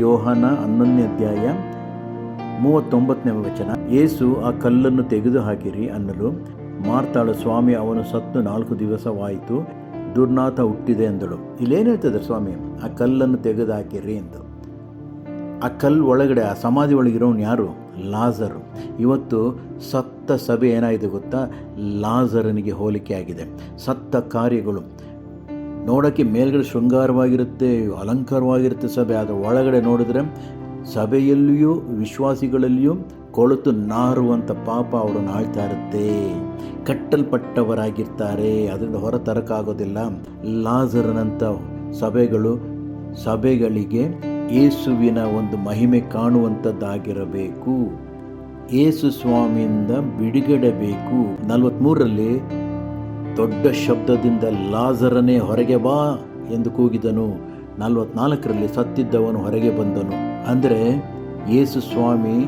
ಯೋಹಾನ ಹನ್ನೊಂದನೇ ಅಧ್ಯಾಯ ಮೂವತ್ತೊಂಬತ್ತನೇ ವಚನ. ಏಸು ಆ ಕಲ್ಲನ್ನು ತೆಗೆದು ಹಾಕಿರಿ ಅನ್ನಲು ಮಾರ್ತಾಳು ಸ್ವಾಮಿ, ಅವನು ಸತ್ತು ನಾಲ್ಕು ದಿವಸವಾಯಿತು, ದುರ್ನಾಥ ಹುಟ್ಟಿದೆ ಎಂದಳು ಇಲ್ಲೇನು ಹೇಳ್ತದೆ ಸ್ವಾಮಿ? ಆ ಕಲ್ಲನ್ನು ತೆಗೆದು ಹಾಕಿರಿ ಎಂದು. ಆ ಕಲ್ಲು ಒಳಗಡೆ, ಆ ಸಮಾಧಿ ಒಳಗಿರೋನು ಯಾರು? ಲಾಜರು. ಇವತ್ತು ಸತ್ತ ಸಭೆ ಏನಾಗಿದೆ ಗೊತ್ತಾ? ಲಾಜರನಿಗೆ ಹೋಲಿಕೆ ಆಗಿದೆ ಸತ್ತ ಕಾರ್ಯಗಳು. ನೋಡೋಕ್ಕೆ ಮೇಲ್ಗಡೆ ಶೃಂಗಾರವಾಗಿರುತ್ತೆ, ಅಲಂಕಾರವಾಗಿರುತ್ತೆ ಸಭೆ. ಆದರೆ ಒಳಗಡೆ ನೋಡಿದ್ರೆ ಸಭೆಯಲ್ಲಿಯೂ, ವಿಶ್ವಾಸಿಗಳಲ್ಲಿಯೂ ಕೊಳತು ನಾರುವಂಥ ಪಾಪ ಅವರನ್ನು ಆಳ್ತಾ ಇರುತ್ತೆ. ಕಟ್ಟಲ್ಪಟ್ಟವರಾಗಿರ್ತಾರೆ. ಅದರಿಂದ ಹೊರ ತರಕ್ಕಾಗೋದಿಲ್ಲ ಲಾಜರನಂಥ ಸಭೆಗಳು ಸಭೆಗಳಿಗೆ ಯೇಸುವಿನ ಒಂದು ಮಹಿಮೆ ಕಾಣುವಂಥದ್ದಾಗಿರಬೇಕು. ಏಸು ಸ್ವಾಮಿಯಿಂದ ಬಿಡುಗಡೆ ಬೇಕು ನಲವತ್ತ್ಮೂರರಲ್ಲಿ ದೊಡ್ಡ ಶಬ್ದದಿಂದ ಲಾಜರನೇ ಹೊರಗೆ ಬಾ ಎಂದು ಕೂಗಿದನು. ನಲವತ್ನಾಲ್ಕರಲ್ಲಿ ಸತ್ತಿದ್ದವನು ಹೊರಗೆ ಬಂದನು. ಅಂದರೆ ಯೇಸು ಸ್ವಾಮಿ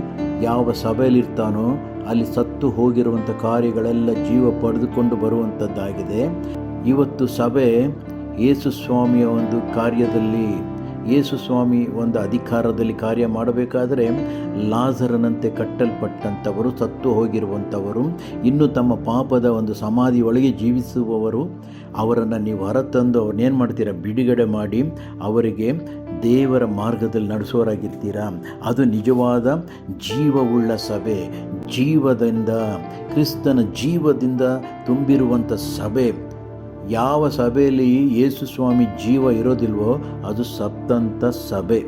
ಯಾವ ಸಭೆಯಲ್ಲಿರ್ತಾನೋ ಅಲ್ಲಿ ಸತ್ತು ಹೋಗಿರುವಂಥ ಕಾರ್ಯಗಳೆಲ್ಲ ಜೀವ ಪಡೆದುಕೊಂಡು ಬರುವಂಥದ್ದಾಗಿದೆ. ಇವತ್ತು ಸಭೆ ಯೇಸು ಸ್ವಾಮಿಯ ಒಂದು ಕಾರ್ಯದಲ್ಲಿ ಯೇಸು ಸ್ವಾಮಿ ಒಂದು ಅಧಿಕಾರದಲ್ಲಿ ಕಾರ್ಯ ಮಾಡಬೇಕಾದರೆ ಲಾಜರನಂತೆ ಕಟ್ಟಲ್ಪಟ್ಟಂಥವರು, ಸತ್ತು ಹೋಗಿರುವಂಥವರು, ಇನ್ನು ತಮ್ಮ ಪಾಪದ ಒಂದು ಸಮಾಧಿ ಒಳಗೆ ಜೀವಿಸುವವರು, ಅವರನ್ನು ನೀವು ಹೊರತಂದು ಅವ್ರನ್ನೇನು ಮಾಡ್ತೀರಾ? ಬಿಡುಗಡೆ ಮಾಡಿ ಅವರಿಗೆ ದೇವರ ಮಾರ್ಗದಲ್ಲಿ ನಡೆಸೋರಾಗಿರ್ತೀರಾ ಅದು ನಿಜವಾದ ಜೀವವುಳ್ಳ ಸಭೆ. ಜೀವದಿಂದ, ಕ್ರಿಸ್ತನ ಜೀವದಿಂದ ತುಂಬಿರುವಂಥ ಸಭೆ. ಯಾವ ಸಭೆಯಲ್ಲಿ ಯೇಸು ಸ್ವಾಮಿ ಜೀವ ಇರೋದಿಲ್ವೋ ಅದು ಸತ್ತಂಥ ಸಭೆ.